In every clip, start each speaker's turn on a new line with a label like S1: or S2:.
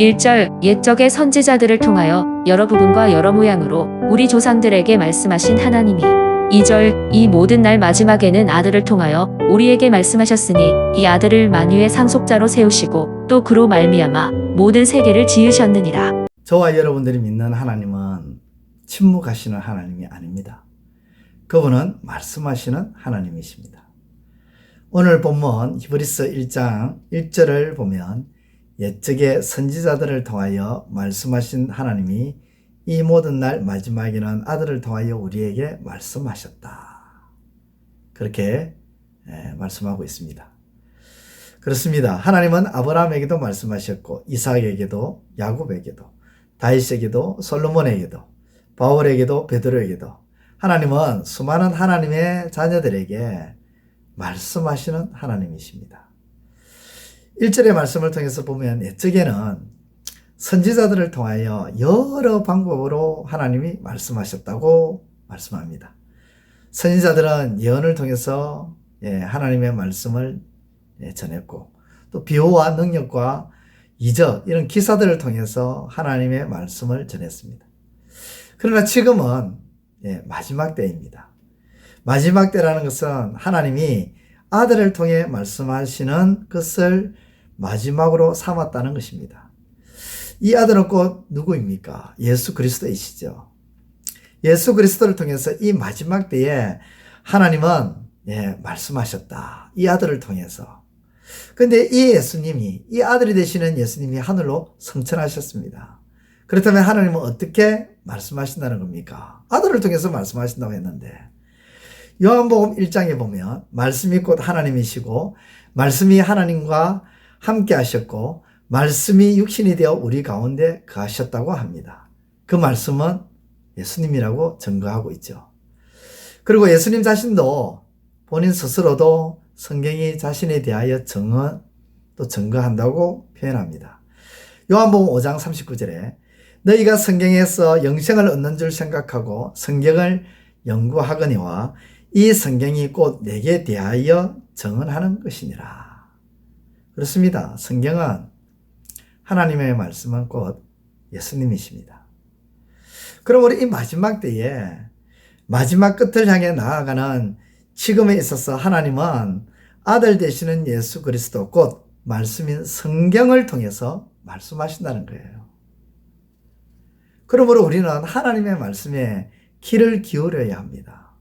S1: 1절 옛적의 선지자들을 통하여 여러 부분과 여러 모양으로 우리 조상들에게 말씀하신 하나님이 2절 이 모든 날 마지막에는 아들을 통하여 우리에게 말씀하셨으니 이 아들을 만유의 상속자로 세우시고 또 그로 말미암아 모든 세계를 지으셨느니라.
S2: 저와 여러분들이 믿는 하나님은 침묵하시는 하나님이 아닙니다. 그분은 말씀하시는 하나님이십니다. 오늘 본문 히브리서 1장 1절을 보면 옛적의 선지자들을 통하여 말씀하신 하나님이 이 모든 날 마지막에는 아들을 통하여 우리에게 말씀하셨다. 그렇게 예, 말씀하고 있습니다. 그렇습니다. 하나님은 아브라함에게도 말씀하셨고 이삭에게도 야곱에게도 다윗에게도 솔로몬에게도 바울에게도 베드로에게도 하나님은 수많은 하나님의 자녀들에게 말씀하시는 하나님이십니다. 1절의 말씀을 통해서 보면 옛적에는 선지자들을 통하여 여러 방법으로 하나님이 말씀하셨다고 말씀합니다. 선지자들은 예언을 통해서 예, 하나님의 말씀을 예, 전했고 또 비호와 능력과 이적 이런 기사들을 통해서 하나님의 말씀을 전했습니다. 그러나 지금은 예, 마지막 때입니다. 마지막 때라는 것은 하나님이 아들을 통해 말씀하시는 것을 마지막으로 삼았다는 것입니다. 이 아들은 곧 누구입니까? 예수 그리스도이시죠. 예수 그리스도를 통해서 이 마지막 때에 하나님은 예, 말씀하셨다. 이 아들을 통해서. 근데 이 예수님이, 이 아들이 되시는 예수님이 하늘로 성천하셨습니다. 그렇다면 하나님은 어떻게 말씀하신다는 겁니까? 아들을 통해서 말씀하신다고 했는데, 요한복음 1장에 보면, 말씀이 곧 하나님이시고, 말씀이 하나님과 함께 하셨고, 말씀이 육신이 되어 우리 가운데 거하셨다고 합니다. 그 말씀은 예수님이라고 증거하고 있죠. 그리고 예수님 자신도 본인 스스로도 성경이 자신에 대하여 증언 또 증거한다고 표현합니다. 요한복음 5장 39절에 너희가 성경에서 영생을 얻는 줄 생각하고 성경을 연구하거니와 이 성경이 곧 내게 대하여 증언하는 것이니라. 그렇습니다. 성경은 하나님의 말씀은 곧 예수님이십니다. 그러므로 이 마지막 때에 마지막 끝을 향해 나아가는 지금에 있어서 하나님은 아들 되시는 예수 그리스도 곧 말씀인 성경을 통해서 말씀하신다는 거예요. 그러므로 우리는 하나님의 말씀에 귀를 기울여야 합니다.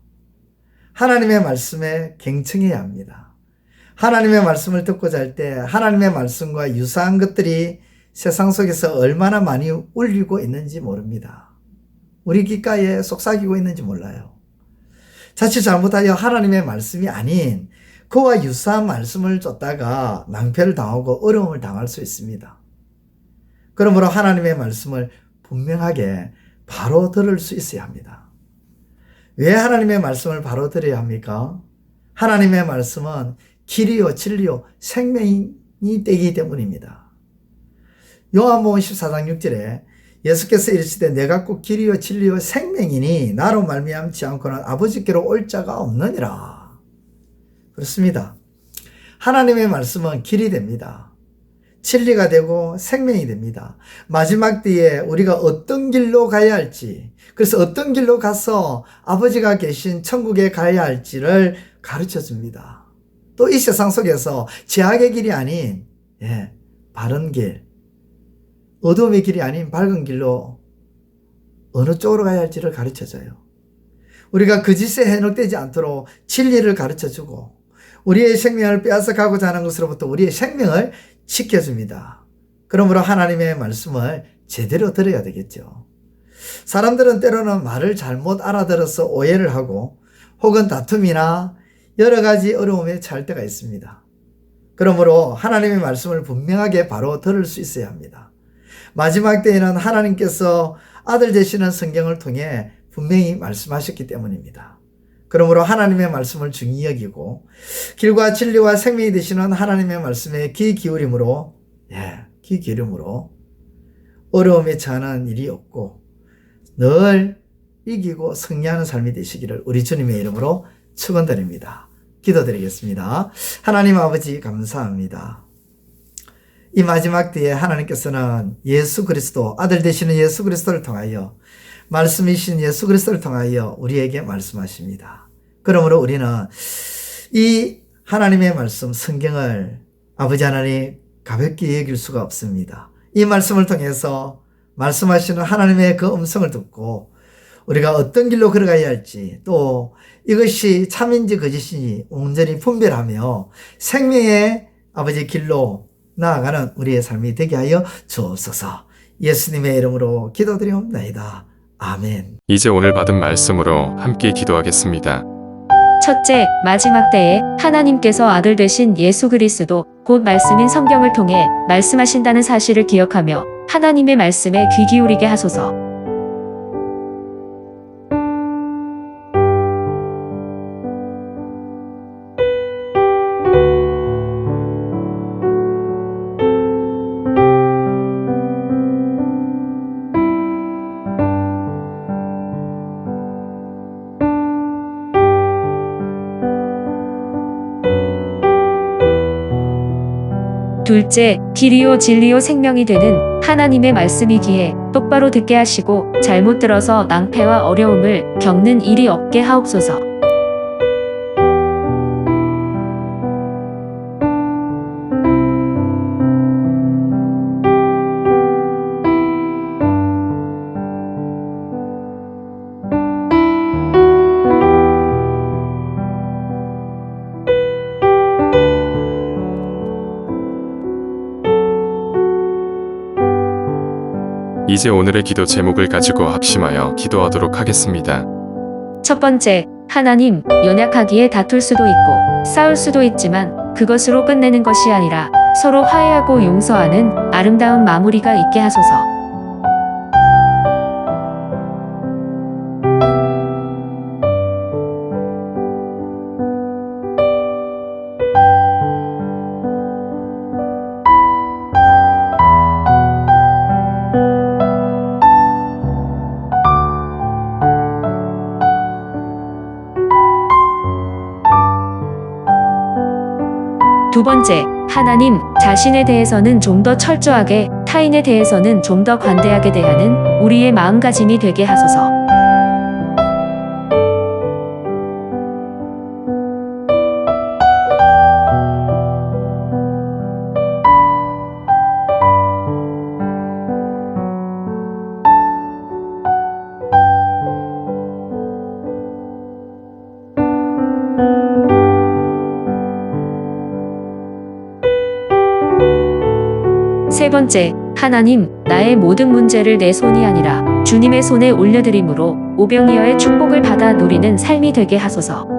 S2: 하나님의 말씀에 갱청해야 합니다. 하나님의 말씀을 듣고 잘 때 하나님의 말씀과 유사한 것들이 세상 속에서 얼마나 많이 울리고 있는지 모릅니다. 우리 귓가에 속삭이고 있는지 몰라요. 자칫 잘못하여 하나님의 말씀이 아닌 그와 유사한 말씀을 쫓다가 낭패를 당하고 어려움을 당할 수 있습니다. 그러므로 하나님의 말씀을 분명하게 바로 들을 수 있어야 합니다. 왜 하나님의 말씀을 바로 들어야 합니까? 하나님의 말씀은 길이요, 진리요, 생명이 되기 때문입니다. 요한복음 14장 6절에 예수께서 이르시되 내가 꼭 길이요 진리요 생명이니 나로 말미암지 않고는 아버지께로 올 자가 없느니라. 그렇습니다. 하나님의 말씀은 길이 됩니다. 진리가 되고 생명이 됩니다. 마지막 때에 우리가 어떤 길로 가야 할지, 그래서 어떤 길로 가서 아버지가 계신 천국에 가야 할지를 가르쳐 줍니다. 또 이 세상 속에서 제약의 길이 아닌, 예, 바른 길, 어둠의 길이 아닌 밝은 길로 어느 쪽으로 가야 할지를 가르쳐 줘요. 우리가 그 짓에 해놓되지 않도록 진리를 가르쳐 주고, 우리의 생명을 빼앗아가고자 하는 것으로부터 우리의 생명을 지켜줍니다. 그러므로 하나님의 말씀을 제대로 들어야 되겠죠. 사람들은 때로는 말을 잘못 알아들어서 오해를 하고 혹은 다툼이나 여러 가지 어려움에 처할 때가 있습니다. 그러므로 하나님의 말씀을 분명하게 바로 들을 수 있어야 합니다. 마지막 때에는 하나님께서 아들 되시는 성경을 통해 분명히 말씀하셨기 때문입니다. 그러므로 하나님의 말씀을 중히 여기고 길과 진리와 생명이 되시는 하나님의 말씀에 귀 기울임으로 예, 귀 기울임으로 어려움에 처하는 일이 없고 늘 이기고 승리하는 삶이 되시기를 우리 주님의 이름으로 축원드립니다. 기도드리겠습니다. 하나님 아버지 감사합니다. 이 마지막 때에 하나님께서는 예수 그리스도, 아들 되시는 예수 그리스도를 통하여 말씀이신 예수 그리스도를 통하여 우리에게 말씀하십니다. 그러므로 우리는 이 하나님의 말씀, 성경을 아버지 하나님 가볍게 여길 수가 없습니다. 이 말씀을 통해서 말씀하시는 하나님의 그 음성을 듣고 우리가 어떤 길로 걸어가야 할지 또 이것이 참인지 거짓인지 온전히 분별하며 생명의 아버지 길로 나아가는 우리의 삶이 되게 하여 주옵소서 예수님의 이름으로 기도드리옵나이다. 아멘.
S3: 이제 오늘 받은 말씀으로 함께 기도하겠습니다.
S1: 첫째, 마지막 때에 하나님께서 아들 되신 예수 그리스도 곧 말씀인 성경을 통해 말씀하신다는 사실을 기억하며 하나님의 말씀에 귀 기울이게 하소서. 둘째, 길이요 진리요 생명이 되는 하나님의 말씀이기에 똑바로 듣게 하시고 잘못 들어서 낭패와 어려움을 겪는 일이 없게 하옵소서.
S3: 이제 오늘의 기도 제목을 가지고 합심하여 기도하도록 하겠습니다.
S1: 첫 번째, 하나님, 연약하기에 다툴 수도 있고 싸울 수도 있지만 그것으로 끝내는 것이 아니라 서로 화해하고 용서하는 아름다운 마무리가 있게 하소서. 두 번째, 하나님, 자신에 대해서는 좀 더 철저하게, 타인에 대해서는 좀 더 관대하게 대하는 우리의 마음가짐이 되게 하소서. 세 번째, 하나님, 나의 모든 문제를 내 손이 아니라 주님의 손에 올려드림으로 오병이어의 축복을 받아 누리는 삶이 되게 하소서.